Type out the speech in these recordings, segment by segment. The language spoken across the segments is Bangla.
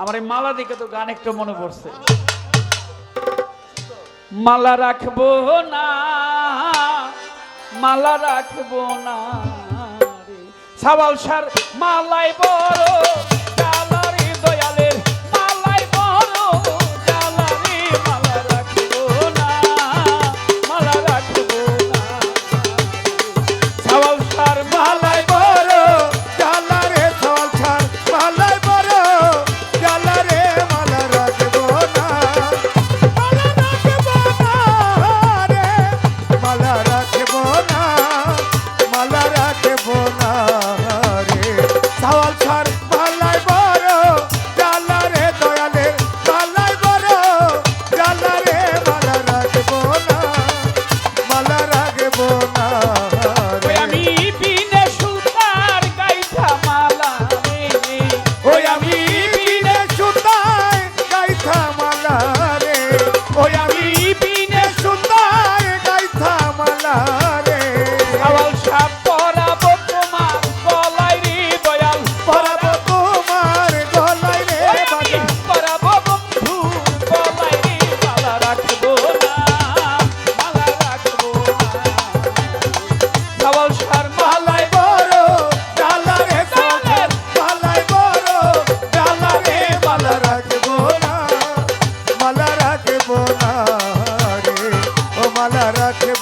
আমার এই মালা দেখে তো গান একটু মনে পড়ছে। মালা রাখব না, মালা রাখব না সাবাল সার, মালাই বল যাব না।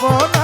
সর্বনা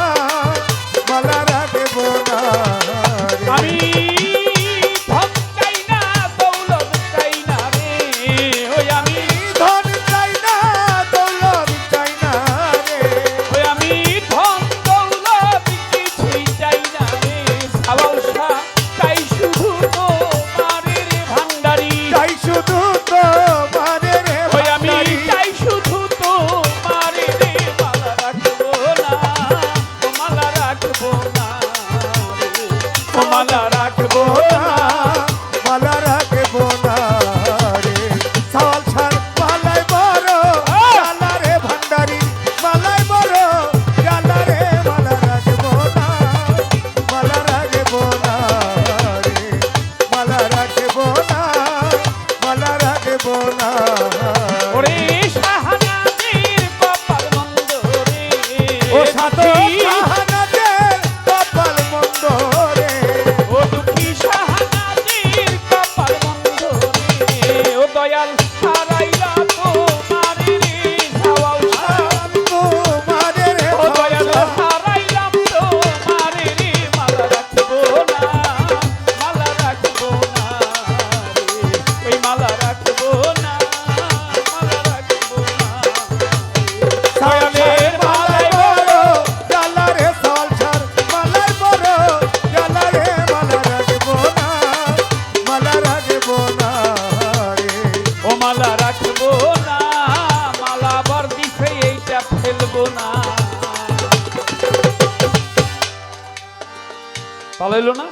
মালা রাখব না। না ও মালা রাখব না মালা বার দিছে এইটা ফেলব না। পালাইলো না?